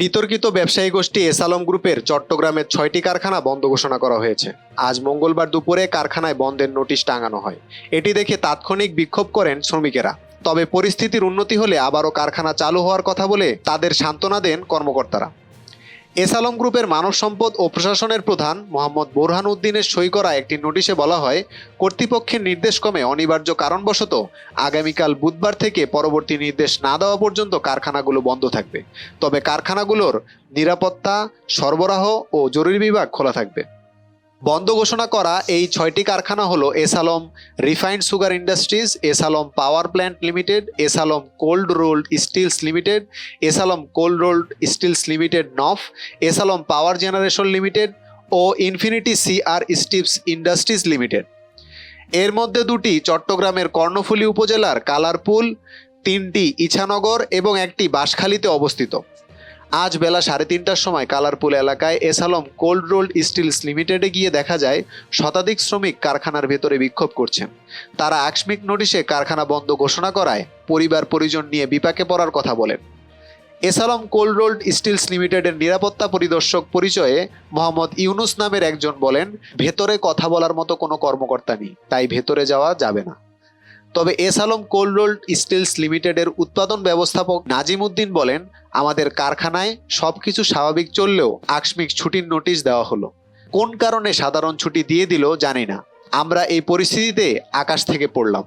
বিতর্কিত ব্যবসায়ী গোষ্ঠী এসালম গ্রুপের চট্টগ্রামের ছয়টি কারখানা বন্ধ ঘোষণা করা হয়েছে। আজ মঙ্গলবার দুপুরে কারখানায় বন্ধের নোটিশ টাঙানো হয়। এটি দেখে তাৎক্ষণিক বিক্ষোভ করেন শ্রমিকেরা। তবে পরিস্থিতির উন্নতি হলে আবারও কারখানা চালু হওয়ার কথা বলে তাদের সান্ত্বনা দেন কর্মকর্তারা। এসালম গ্রুপের মানব সম্পদ ও প্রশাসনের প্রধান মোহাম্মদ বোরহান উদ্দিনের সই করা একটি নোটিশে বলা হয়, কর্তৃপক্ষের নির্দেশ নির্দেশক্রমে অনিবার্য কারণবশত আগামীকাল বুধবার থেকে পরবর্তী নির্দেশ না দেওয়া পর্যন্ত কারখানাগুলো বন্ধ থাকবে। তবে কারখানাগুলোর নিরাপত্তা, সরবরাহ ও জরুরি বিভাগ খোলা থাকবে। বন্ধ ঘোষণা করা এই ছয়টি কারখানা হলো S Alam refined sugar industries, S Alam power plant limited, S Alam cold rolled steels limited, S Alam cold rolled steels limited নফ, S Alam power generation limited ও infinity CR strips industries limited. এর মধ্যে দুটি চট্টগ্রামের কর্ণফুলী উপজেলার কালারপুল, তিনটি ইছানগর এবং একটি বাঁশখালীতে অবস্থিত। আজ বেলা সাড়ে তিনটার সময় কালারপুল এলাকায় এসালম কোল্ড রোল্ড স্টিলস লিমিটেডে গিয়ে দেখা যায়, শতাধিক শ্রমিক কারখানার ভেতরে বিক্ষোভ করছেন তারা আকস্মিক নোটিশে কারখানা বন্ধ ঘোষণা করায়, পরিবার পরিজন নিয়ে বিপাকে পড়ার কথা বলেন। এসালম কোল্ড রোল্ড স্টিলস লিমিটেডের নিরাপত্তা পরিদর্শক পরিচয়ে মোহাম্মদ ইউনুস নামের একজন বলেন, ভেতরে কথা বলার মতো কোনো কর্মকর্তা নেই, তাই ভেতরে যাওয়া যাবে না। তবে S Alam cold rolled steels লিমিটেডের উৎপাদন ব্যবস্থাপক নাজিম উদ্দিন বলেন, আমাদের কারখানায় সবকিছু স্বাভাবিক চললেও আকস্মিক ছুটির নোটিশ দেওয়া হলো। কোন কারণে সাধারণ ছুটি দিয়ে দিল জানি না। আমরা এই পরিস্থিতিতে আকাশ থেকে পড়লাম।